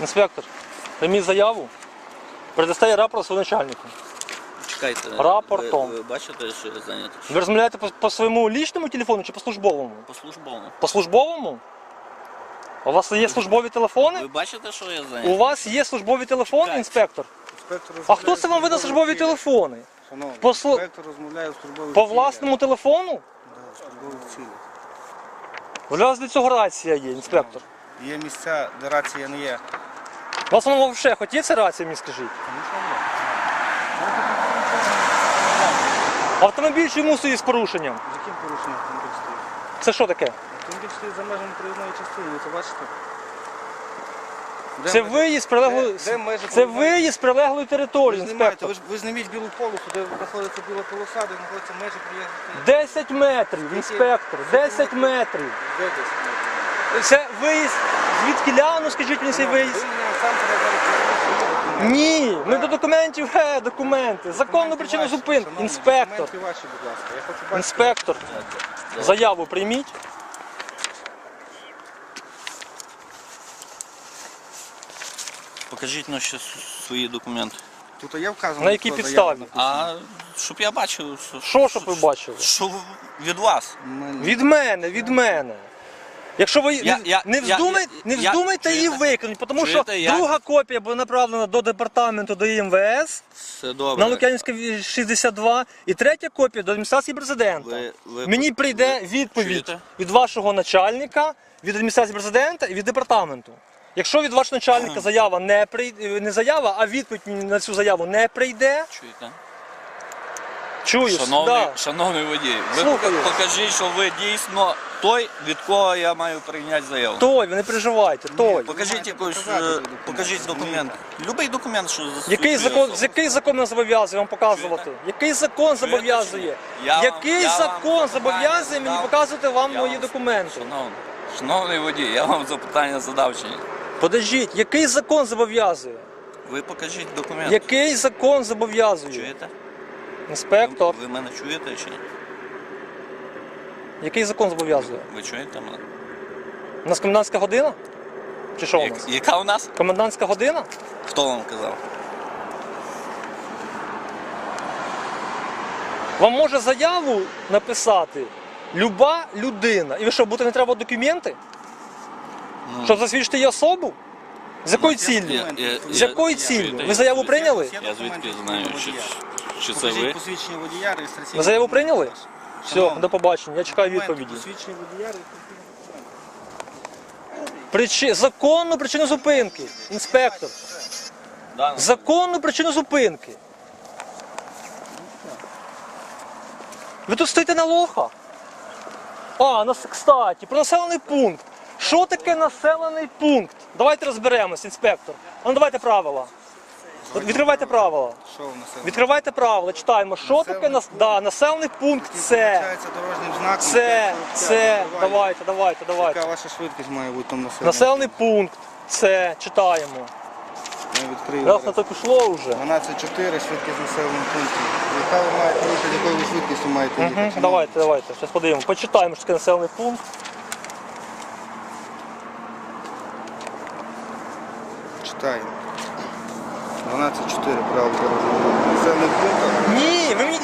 Інспектор, прийміть заяву. Предоставте рапорт своєму начальнику. Чекайте. Рапортом. Ви, ви бачите, що я зайнятий? Ви розмовляєте по, по своєму лічному телефону чи по службовому? По службовому. По службовому? У вас є службові телефони? Ви бачите, що я У вас є службові телефони, Так. інспектор? Інспектор А хто це вам видав службові телефони? Шановний, Послу- інспектор розмовляє в службових По власному телефону? Да, в службових цілях. У вас для цього рація є, інспектор. Є місця, де рація не є. У вас воно взагалі є ця рація, мені скажіть? Автомобіль чому стоїть з порушенням? З яким порушенням автомобіль стоїть? Це що таке? Автомобіль стоїть за межами проїзної частини, ви це бачите? Де Це межі- виїзд з прилеглої... де- де межі Це проїзної- виїзд з прилеглої Ви території, знімаєте, інспектор. ви ж ви зніміть білу полосу, де знаходиться біла полоса, де знаходиться межі проїзної. 10 метрів, інспектор, 10 метрів. Де десь? Це виїзд. Звідки ляну, скажіть мені цей Ви виїзд? мене Ні, ми до документів, е, документи. Законну причину зупинки. шановні, Інспектор. Документи ваші, будь ласка. Я хочу бачити. Інспектор, заяву прийміть. Покажіть ну, ще с- свої документи. Тут є вказано. На якій підставі? А щоб я бачив, що, Що, щоб ви бачили? що від вас. Від мене, від мене. Якщо ви Я- я- не, я- вздумай, я- не я- вздумайте її чуєте? викинути, тому що Чуєте, я- друга копія була направлена до департаменту до Все добре. на Лук'янівська 62 і третя копія до адміністрації президента. Ви- ви- Мені прийде ви відповідь чуєте? від вашого начальника, від адміністрації президента і від департаменту. Якщо від вашого начальника заява не прийде, не заява, а відповідь на цю заяву не прийде, Чуєте? Чуєш, Шановний, да. шановний водій, ви Слухаю. покажіть, що ви дійсно той, від кого я маю прийняти заяву. той, ви не переживайте, той. Покажіть якусь, е, покажіть документ. Любий документ, що засвідчує Який закон, особу. який закон нас зобов'язує вам показувати? Який закон зобов'язує? Я вам- Який я вам закон запитання зобов'язує мені задав. показувати вам Я мої вам- документи? Шановний, шановний водій, я вам запитання задав чи ні? Подождіть, який закон зобов'язує? Ви покажіть документ. Який закон зобов'язує? Чуєте? Інспектор, Ви мене чуєте чи ні? який закон зобов'язує? Ви чуєте мене? У нас комендантська година? Чи що у нас? яка у нас? Комендантська година? Хто вам казав? Вам може заяву написати люба людина. І ви що, бути не треба документи? Ну, Щоб засвідчити її особу? З якою ціллю? Я- я- З я- якою ціллю? Ви заяву прийняли? Я звідки знаю, чи, чи це Покажіть ви? посвідчення водія, реєстраційний. Ви заяву прийняли? Все, до побачення. Я чекаю відповіді. Посвідчення водія, реєстраційний. Причи... Законну причину зупинки. Інспектор. Да, Законну причину зупинки. Ви тут стоїте на лоха? А, нас, кстати, про населений пункт. Що таке населений пункт? Давайте розберемось, інспектор. А Ну давайте правила. От Відкривайте правила. Що у нас? Відкривайте правила, читаємо. Що таке нас... да, населений пункт це. Позначається дорожнім знаком. Це, 545. це, Триває. давайте, давайте, Яка давайте. ваша швидкість має бути там населення? Населений пункт це, читаємо. Я відкрию. Раз на зараз. то пішло вже. 12.4, швидкість населеного пункту. Яка ви маєте їхати, якою ви швидкістю маєте їхати? Угу, давайте, давайте. Зараз подивимо. Почитаємо, що таке населений пункт. Читаємо. 12.4 правил дорожнього руху. Населений пункт. Ні, ви мені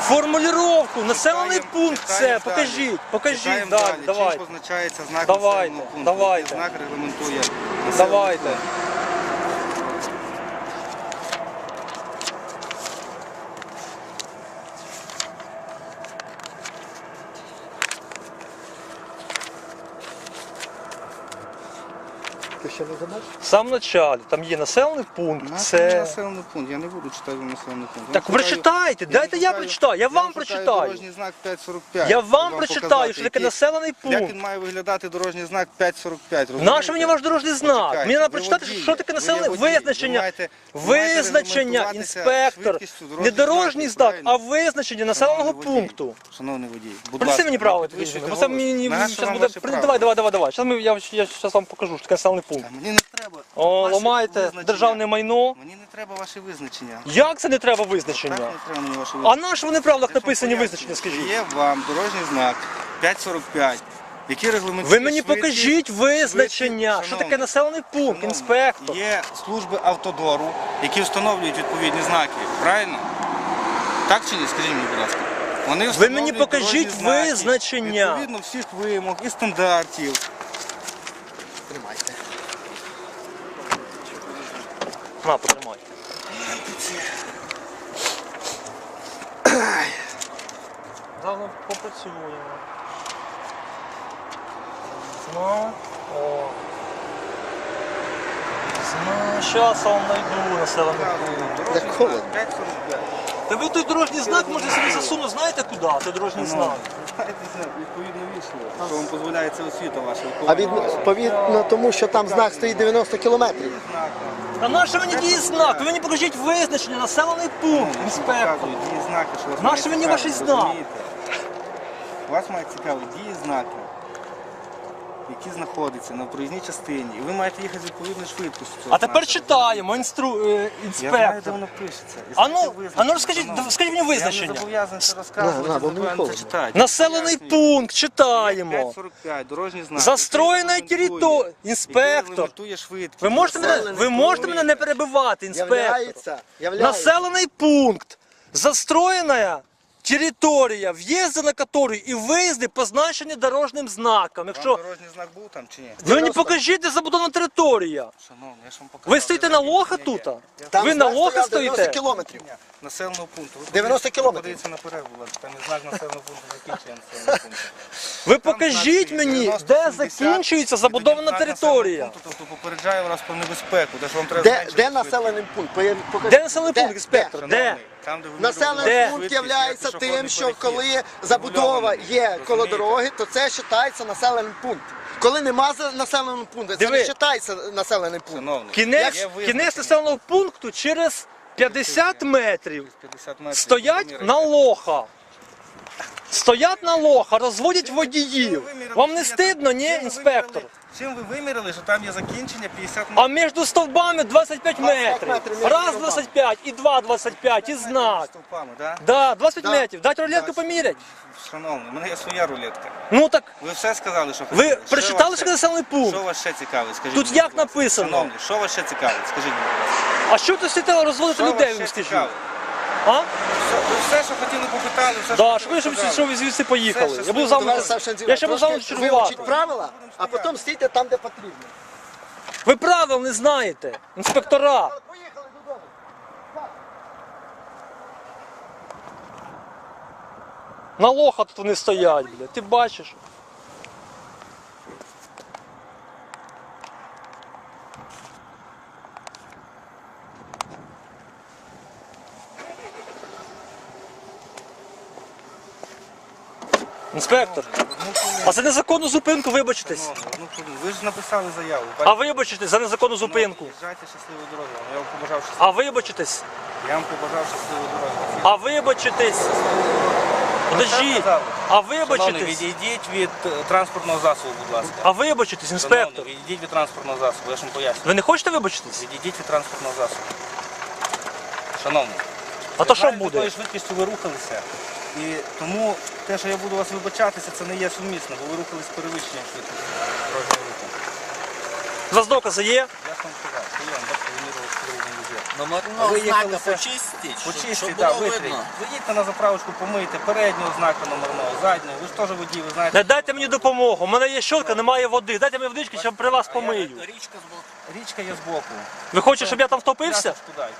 формулювання. Населений Читаємо- пункт це. читаємо Покажіть, далі. покажіть Читаємо далі. далі. Чим Давайте. позначається знак Давайте, населеного пункту? давайте. Який Знак регламентує населений Давайте. пункт. В самому началі там є населений пункт. Це. населений пункт. Я не буду читати населений пункт. Так вам читаю- прочитайте, дайте я читаю- прочитаю, я вам прочитаю. Дорожній знак 545. Я щоб вам прочитаю, показати, що таке який- населений Як пункт. він має виглядати дорожній знак 545? розумієте? Наш мені ваш дорожній знак. Мені треба прочитати, що таке ви населений визначення. Визначення, інспектор. Не дорожній знак, а визначення населеного пункту. Шановний водій, будь Принеси мені право підвищуйте бо це голос. мені Нащо зараз вам буде. ваші При- права? Давай, давай, давай, давай. Зараз я, я вам покажу, що таке населений пункт. Мені не треба. О, ваші ламаєте визначення. державне майно. Мені не треба ваші визначення. Як це не треба Так визначення? не треба мені ваші А визначення. на що вони в правилах написані визначення, скажіть? Є вам дорожній знак 545, які регламентують Ви мені швидкість, покажіть визначення, що Шановний, таке населений пункт, шановний, інспектор. Є служби автодору, які встановлюють відповідні знаки. Правильно? Так чи ні? Скажіть мені, будь ласка. Вони Ви мені встановлюють покажіть дорожні знаки, визначення. Відповідно всіх вимог і стандартів. Тримайте. На, потримай. Зараз попрацюємо. Знак. О. Знак. Щас я вам знайду населений пункт. Холодно. 5,45. Та ви той дорожній знак може собі засунути, знаєте куди? Той дорожній знак. Звертайтеся відповідно вічно, що вам дозволяє ця освіта ваша. А відповідно тому, що там знак стоїть 90 кілометрів. Та наше мені діє знак? Ви мені покажіть визначення, населений пункт, інспектор. Дії знаки, що вас Наші має мені ваші знаки? розумієте? Вас має цікавити дії знаки, які знаходяться на проїзній частині. І ви маєте їхати з відповідною швидкістю. А тепер читаємо, інстру... е, Я знаю, де інспектор. воно пишеться. І А ну, знаєте а ну визначення, розкажіть, шановний. скажіть мені Я визначення. не зобов'язаний це розказувати, На, зобов'язаний це читати. Населений пункт, читаємо. 5,45, дорожній знак. Застроєна який територія. регламентує- Інспектор. регламентує швидкість. Ви можете мене, ви можете мене не перебивати, інспектор. Являється. Являється. Населений пункт, застроєна територія, в'їзди на которую і виїзди позначені дорожнім знаком. Вам Якщо дорожній знак був там чи ні? ви мені покажіть, де забудована територія. Шановний, я ж вам показав. Ви стоїте на лоха тут? Там Ви на знак лоха стояв 90 стоїте? кілометрів. Населеного пункту. Ви 90 подивіться- кілометрів. Подивіться наперед, будь ласка. Там є знак населеного пункту закінчення населеного пункту. Ви покажіть мені, де закінчується забудована територія. Тобто попереджаю вас про небезпеку, де ж вам треба Де, зменшити де швидкість. населений пункт? Покажіть. Де населений пункт, Де? Шановний, Де? Там, де Населений пункт є тим, що коли забудова є коло дороги, то це вважається населеним пунктом. Коли нема населеного пункту, це Диви. не вважається населений пункт. Кінець, кінець населеного пункту через 50 метрів 50 метрів. стоять на лоха. Стоять на лоха, розводять водіїв. Вам не стидно, ні, інспектор? Чим ви виміряли, що там є закінчення 50 А між стовбами 25 метрів. метрів Раз стовбами. 25 і два 25 і знак. Стовпами, да? Да, 25 Да. метрів. Дайте рулетку помірять. Шановний, у мене є своя рулетка. Ну так Ви все сказали, що ви хотіли. Що прочитали, вас що ще- населений пункт? Що вас ще цікавить? Скажіть Тут мені, як будь ласка. написано? Шановний, що вас ще цікавить? Скажіть мені, будь ласка. А що ти сидите розводити людей, ви ще скажіть? А? Все, все, що хотіли, попитали, все, Да, що що ви щоб, сказали. щоб ви звідси поїхали. Все, Я буду з щасливо. вами. Товариш Савченко, Я ще буду з вами чергувати. вивчіть правила, а потім стійте там, де потрібно. Ви правил не знаєте, інспектора. Поїхали додому. На лоха тут вони стоять, бля. Ти бачиш? Інспектор, а за незаконну зупинку вибачтесь. Ну, ну, Ви ж написали заяву. А вибачитесь за незаконну зупинку. Їжджайте щасливої дороги. Я вам побажав щасливої А вибачитесь. Я вам побажав щасливої дороги. А вибачитесь. Подождіть. А Шановний, вибачитесь. відійдіть від е, транспортного засобу, будь ласка. А вибачитесь, інспектор. Шановний, відійдіть від транспортного засобу, я ж вам поясню. Ви не хочете вибачитись? Відійдіть від транспортного засобу. Шановний. А то що знаєте, буде? якою швидкістю ви рухалися. І тому те, що я буду вас вибачатися, це не є сумісно, бо ви рухались з перевищенням швидкості дорожнього руху. У вас докази є? Я ж вам сказав, що я вам бачу вимірював керівний візір. Номерного Ви знака їхали почистіть, щоб- Почистіть, щоб так, було витріть. видно. Ви їдьте на заправочку, помийте переднього знака номерного, заднього. Ви ж теж водій, ви знаєте. Не дайте мені допомогу. У мене є щотка, немає води. Дайте мені водички, щоб при вас помию. Річка з боку. Річка є збоку. Ви хочете, щоб я там втопився? Дай.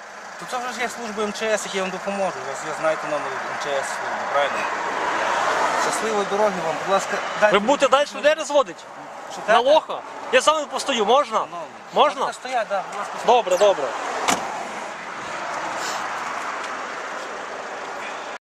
То це вже ж є служба МЧС, які вам допоможуть. Ви ж знаєте номер МЧС служби, правильно? Щасливої дороги вам, будь ласка, дайте. Ви будете далі людей розводити? На лоха? Я сам постою, можна? Ну, Можна? Можете стояти, да, будь ласка. Добре, добре.